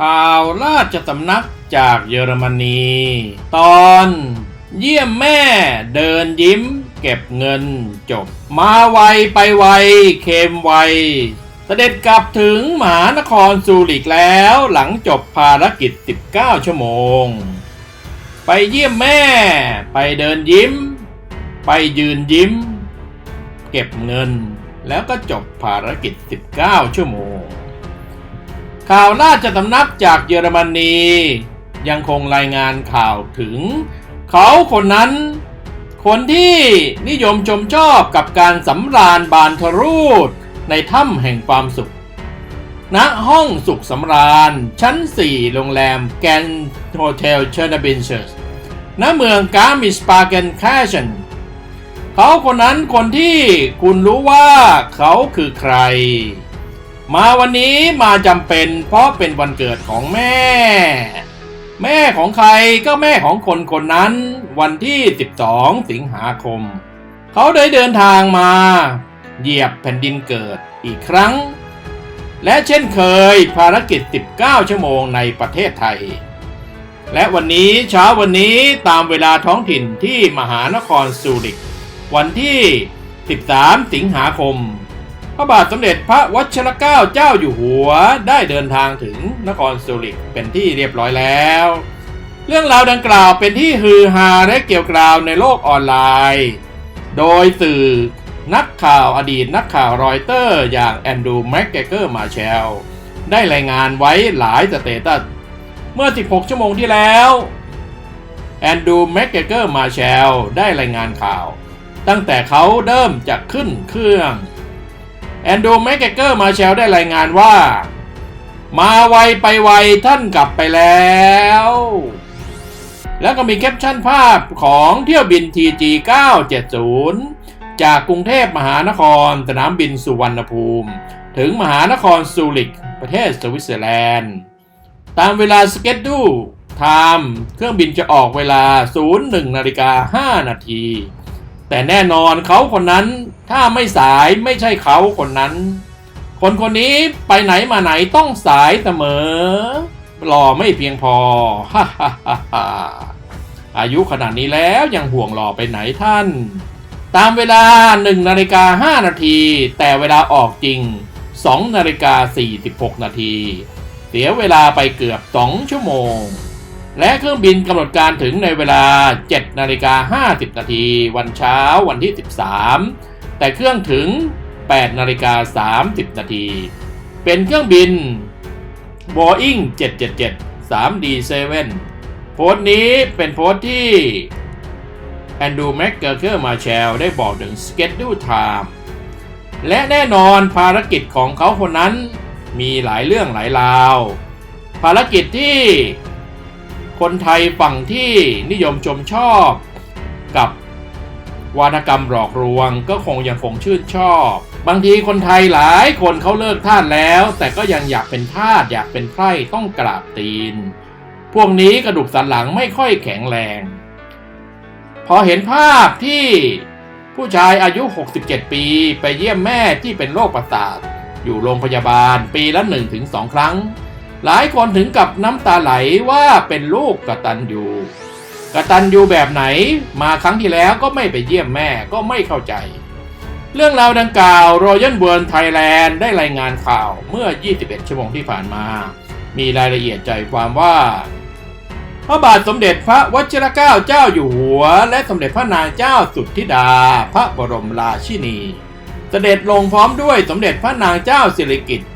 ข่าวราชสำนักจากเยอรมนี ตอน เยี่ยมแม่เดินยิ้ม เก็บเงินจบ มาไวไปไวเค็มไวเสด็จกลับถึงมหานครซูริกแล้วหลังจบภารกิจ 19 ชั่วโมง ไปเยี่ยมแม่ ไปเดินยิ้ม ไปยืนยิ้ม เก็บเงิน แล้วก็จบภารกิจ 19 ชั่วโมง ข่าวราชสำนักจากเยอรมนี ยังคงรายงานข่าวถึง เขาคนนั้น คนที่นิยมชมชอบกับการสำราญบานทรูดในถ้ำแห่งความสุขณห้องสุขสำราญชั้น 4 โรงแรมแกนโฮเทลเชอร์นบินเชสณเมืองกามิสปาเกนแคชนเขาคนนั้นคนที่คุณรู้ว่าเขาคือใคร มาวันนี้มาจำเป็นเพราะเป็นวันเกิดของแม่ แม่ของใครก็แม่ของคนคนนั้น วันที่ 12 สิงหาคม เขาได้เดินทางมา เหยียบแผ่นดินเกิดอีกครั้ง และเช่นเคยภารกิจ 19 ชั่วโมงในประเทศไทย และวันนี้เช้าวันนี้ตามเวลาท้องถิ่นที่มหานครซูริก วันที่ 13 สิงหาคม ระบาทสมเด็จพระวชิรเกล้าเจ้าอยู่หัวได้เดินทางถึงนครซูริกเป็นที่เรียบร้อยแล้ว เรื่องราวดังกล่าวเป็นที่ฮือฮาและเกี่ยวกราวในโลกออนไลน์ โดยสื่อนักข่าวอดีตนักข่าวรอยเตอร์อย่างแอนดูแม็กเกเกอร์มาแชลได้รายงานไว้หลายสเตตัสเมื่อ 16 ชั่วโมงที่แล้วแอนดูแม็กเกเกอร์มาแชลได้รายงานข่าว ตั้งแต่เขาเริ่มจะขึ้นเครื่อง แอนดูแมกเกเกอร์มาแชลได้รายงานว่า มาไวไปไวท่านกลับไปแล้ว แล้วก็มีแคปชั่นภาพของเที่ยวบิน TG 970 จากกรุงเทพมหานครสนามบินสุวรรณภูมิ ถึงมหานครซูริก ประเทศสวิตเซอร์แลนด์ ตามเวลาสเก็ตดูไทม์เครื่องบินจะออกเวลา 01นาฬิกา5นาที แต่แน่นอนเขาคนนั้นถ้าไม่สายไม่ใช่เขาคนนั้น คนคนนี้ไปไหนมาไหนต้องสายเสมอหล่อไม่เพียงพอฮ่าฮ่าฮ่าอายุขนาดนี้แล้วยังห่วงหล่อไปไหนท่าน ตามเวลา 1นาฬิกา5นาที แต่เวลาออกจริง 2นาฬิกา46นาที เสียเวลาไปเกือบ 2 ชั่วโมง และเครื่องบินกำหนดการถึงในเวลา 7 นาฬิกา 50 นาที วันเช้าวันที่ 13 แต่เครื่องถึง 8 นาฬิกา 30 นาที เป็นเครื่องบิน Boeing 777 3D7 โพสต์นี้เป็นโพสต์ที่แอนดูแม็กเกอร์เกอร์มาแชลได้บอกถึง Schedule Time และแน่นอนภารกิจของเขาคนนั้นมีหลายเรื่องหลายราว ภารกิจที่ คนไทยฝั่งที่นิยมชมชอบกับวาทกรรมหลอกลวงก็คงยังคงชื่นชอบ บางทีคนไทยหลายคนเขาเลิกทาสแล้ว แต่ก็ยังอยากเป็นทาสอยากเป็นไพร่ต้องกราบตีน พวกนี้กระดูกสันหลังไม่ค่อยแข็งแรง พอเห็นภาพที่ผู้ชายอายุ 67 ปีไปเยี่ยมแม่ที่เป็นโรคประสาทอยู่โรงพยาบาลปีละ 1-2 ครั้ง หลายคนถึงกับน้ำตาไหลว่าเป็นลูกกระตันยูกระตันยูแบบไหนมาครั้งที่แล้วก็ไม่ไปเยี่ยมแม่ก็ไม่เข้าใจ เรื่องราวดังกล่าว Royal World Thailand ได้รายงานข่าวเมื่อ 21 ชั่วโมงที่ผ่านมา มีรายละเอียดใจความว่า พระบาทสมเด็จพระวชิรเกล้าเจ้าอยู่หัว และสมเด็จพระนางเจ้าสุทธิดา พระบรมราชินี เสด็จลงพร้อมด้วยสมเด็จพระนางเจ้าสิริกิติ์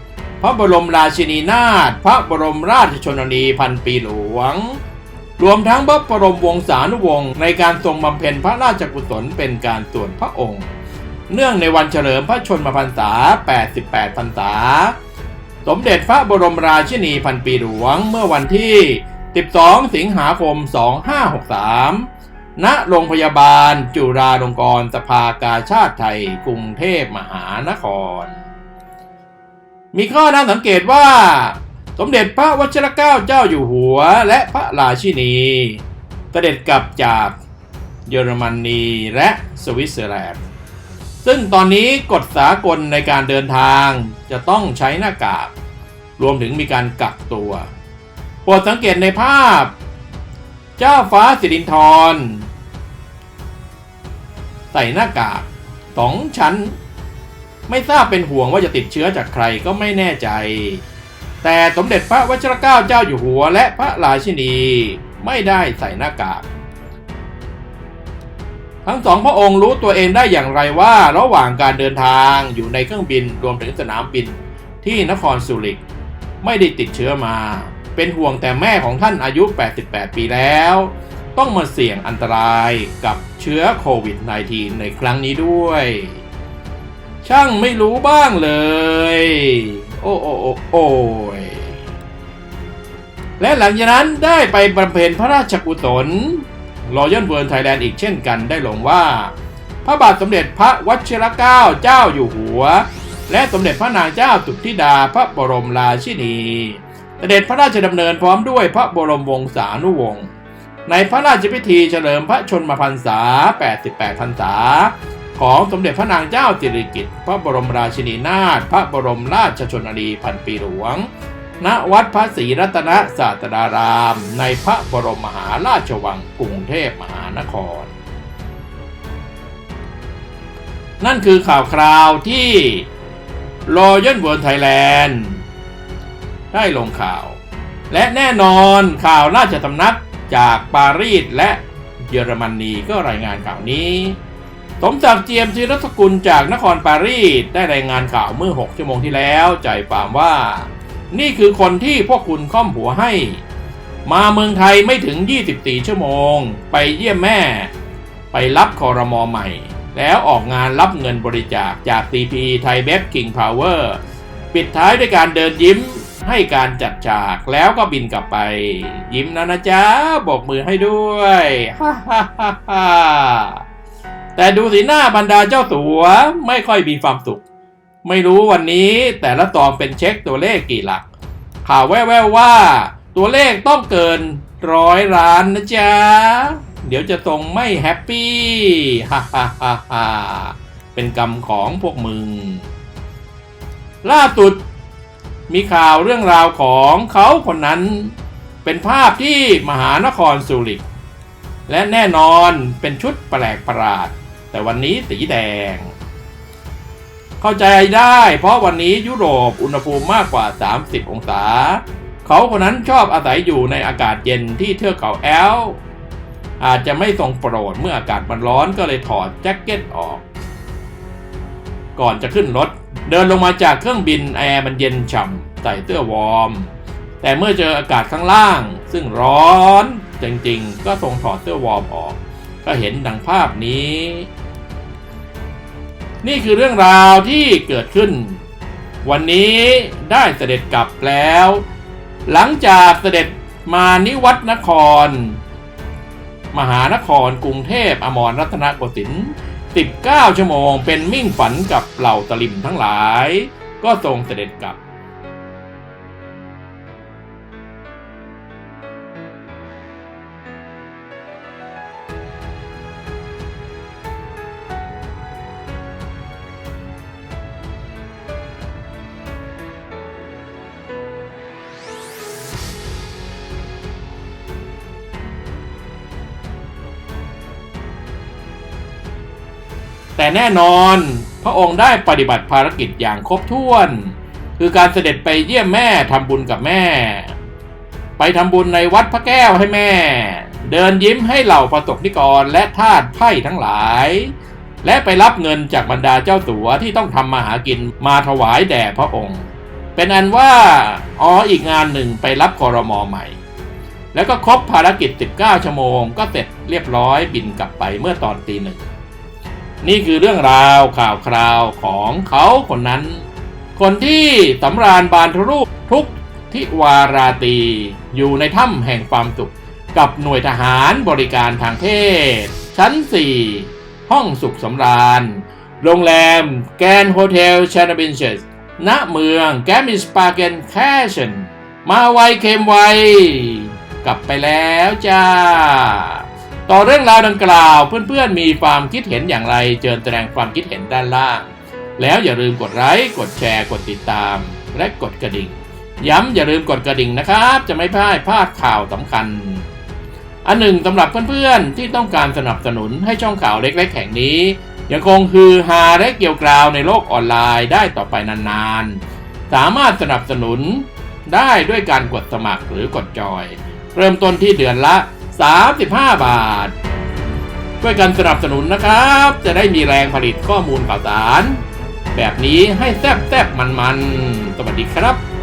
พระบรมราชินีนาถพระบรมราชชนนีพันปีหลวง รวมทั้งพระบรมวงศานุวงศ์ในการทรงบำเพ็ญพระราชกุศลเป็นการส่วนพระองค์ เนื่องในวันเฉลิมพระชนมพรรษา 88 พรรษา สมเด็จพระบรมราชินีพันปีหลวงเมื่อวันที่ 12 สิงหาคม 2563ณโรงพยาบาลจุฬาลงกรณ์สภากาชาติไทย กรุงเทพมหานคร มีข้อน่าสังเกตว่า สมเด็จพระวชิรเกล้าเจ้าอยู่หัว และพระราชินีเสด็จกลับจากเยอรมนีและสวิตเซอร์แลนด์ซึ่งตอนนี้กฎสากลในการเดินทางจะต้องใช้หน้ากาก รวมถึงมีการกักตัวโปรดสังเกตในภาพ เจ้าฟ้าสิรินทรใส่หน้ากากสองชั้น ไม่ทราบเป็นห่วงว่าจะติดเชื้อจากใครก็ไม่แน่ใจ แต่สมเด็จพระวชิรเกล้าเจ้าอยู่หัว และพระราชินีไม่ได้ใส่หน้ากาก ทั้งสองพระองค์รู้ตัวเองได้อย่างไรว่าระหว่างการเดินทางอยู่ในเครื่องบินรวมถึงสนามบินที่นครสุริกไม่ได้ติดเชื้อมา เป็นห่วงแต่แม่ของท่านอายุ 88 ปีแล้ว ต้องมาเสี่ยงอันตรายกับเชื้อโควิด -19 ในครั้งนี้ด้วย ช่างไม่รู้บ้างเลย โอ้โอ้โอ้โอ้ยและหลังจากนั้นได้ไปบำเพ็ญพระราชกุศลรอยัลเวิร์นไทยแลนด์อีกเช่นกันได้ลงว่า พระบาทสมเด็จพระวชิรเกล้าเจ้าอยู่หัว และสมเด็จพระนางเจ้าสุธิดาพระบรมราชินีเสด็จพระราชดำเนินพร้อมด้วยพระบรมวงศานุวงศ์ในพระราชพิธีเฉลิมพระชนมพรรษา 88 พรรษา ของสมเด็จพระนางเจ้าสิริกิติ์พระบรมราชินีนาถพระบรมราชชนนีพันปีหลวง ณวัดพระศรีรัตนศาสดาราม ในพระบรมมหาราชวังกรุงเทพมหานคร นั่นคือข่าวคราวที่ Royal World Thailand ได้ลงข่าว และแน่นอนข่าวราชสำนักจากปารีสและเยอรมนีก็รายงานข่าวนี้ สมศักดิ์เจียมจีรัศกุลจากนครปารีสได้รายงานข่าวเมื่อ 6 ชั่วโมงที่แล้วใจความว่า นี่คือคนที่พวกคุณค่อมหัวให้ มาเมืองไทยไม่ถึง 24 ชั่วโมง ไปเยี่ยมแม่ ไปรับคอรมอใหม่ แล้วออกงานรับเงินบริจาคจาก CP ไทยเบฟกิงพาวเวอร์ปิดท้ายด้วยการเดินยิ้มให้การจัดฉากแล้วก็บินกลับไป ยิ้มนะนะจ๊ะบอกมือให้ด้วยฮ่าฮ่าฮ่า แต่ดูสีหน้าบรรดาเจ้าสัวไม่ค่อยมีความสุข ไม่รู้วันนี้แต่ละตองเป็นเช็คตัวเลขกี่หลัก ข่าวแว่วๆว่า ตัวเลขต้องเกินร้อยล้านนะจ๊ะ เดี๋ยวจะตรงไม่แฮปปี้ฮ่าฮ่าฮ่าฮ่าเป็นกรรมของพวกมึง ล่าสุดมีข่าวเรื่องราวของเขาคนนั้น เป็นภาพที่มหานครสุริกและแน่นอนเป็นชุดแปลกประหลาด แต่วันนี้สีแดง เข้าใจได้เพราะวันนี้ยุโรปอุณหภูมิมากกว่า 30 องศา เขาคนนั้นชอบอาศัยอยู่ในอากาศเย็นที่เทือกเขาแอล อาจจะไม่ทรงโปรดเมื่ออากาศมันร้อนก็เลยถอดแจ็คเก็ตออก ก่อนจะขึ้นรถ เดินลงมาจากเครื่องบินแอร์มันเย็นฉ่ำใส่เสื้อวอร์มแต่เมื่อเจออากาศข้างล่าง ซึ่งร้อนจริงๆ ก็ทรงถอดเสื้อวอร์มออก ก็เห็นดังภาพนี้ นี่คือเรื่องราวที่เกิดขึ้น วันนี้ได้เสด็จกลับแล้ว หลังจากเสด็จมานิวัฒนคร มหานครกรุงเทพอมรรัตนโกสินทร์19 ชั่วโมงเป็นมิ่งฝันกับเหล่าตลิมทั้งหลาย ก็ทรงเสด็จกลับ แต่แน่นอนพระองค์ได้ปฏิบัติภารกิจอย่างครบถ้วน คือการเสด็จไปเยี่ยมแม่ทำบุญกับแม่ ไปทำบุญในวัดพระแก้วให้แม่ เดินยิ้มให้เหล่าประสบนิกรและทาสไพ่ทั้งหลาย และไปรับเงินจากบรรดาเจ้าสัวที่ต้องทำมาหากินมาถวายแด่พระองค์ เป็นอันว่าอ๋ออีกงานหนึ่งไปรับคอรมอใหม่ แล้วก็ครบภารกิจ 19 ชั่วโมง ก็เสร็จเรียบร้อยบินกลับไปเมื่อตอนตีหนึ่ง นี่คือเรื่องราวข่าวคราวของเขาคนนั้น คนที่สำราญบานทรูปทุกทิวาราตีอยู่ในถ้ำแห่งความสุขกับหน่วยทหารบริการทางเพศ ชั้น 4 ห้องสุขสำราญ โรงแรมแกนโฮเทลชานาบินเชสณเมืองแกมิสปาเกนแคชนมาไวเค็มไว กลับไปแล้วจ้า ต่อเรื่องราวดังกล่าว เพื่อนๆมีความคิดเห็นอย่างไรเชิญแสดงความคิดเห็นด้านล่าง แล้วอย่าลืมกดไลค์กดแชร์กดติดตาม และกดกระดิ่ง ย้ำอย่าลืมกดกระดิ่งนะครับ จะไม่พลาดพลาดข่าวสำคัญ อันหนึ่งสำหรับเพื่อนๆที่ต้องการสนับสนุนให้ช่องข่าวเล็กๆแห่งนี้ยังคงคือฮาและเกี่ยวกราวในโลกออนไลน์ได้ต่อไปนานๆ สามารถสนับสนุนได้ด้วยการกดสมัครหรือกดจอย เริ่มต้นที่เดือนละ 35 บาท ช่วยกันสนับสนุนนะครับ จะได้มีแรงผลิตข้อมูลข่าวสาร แบบนี้ให้แซบแซบมันมันๆสวัสดีครับ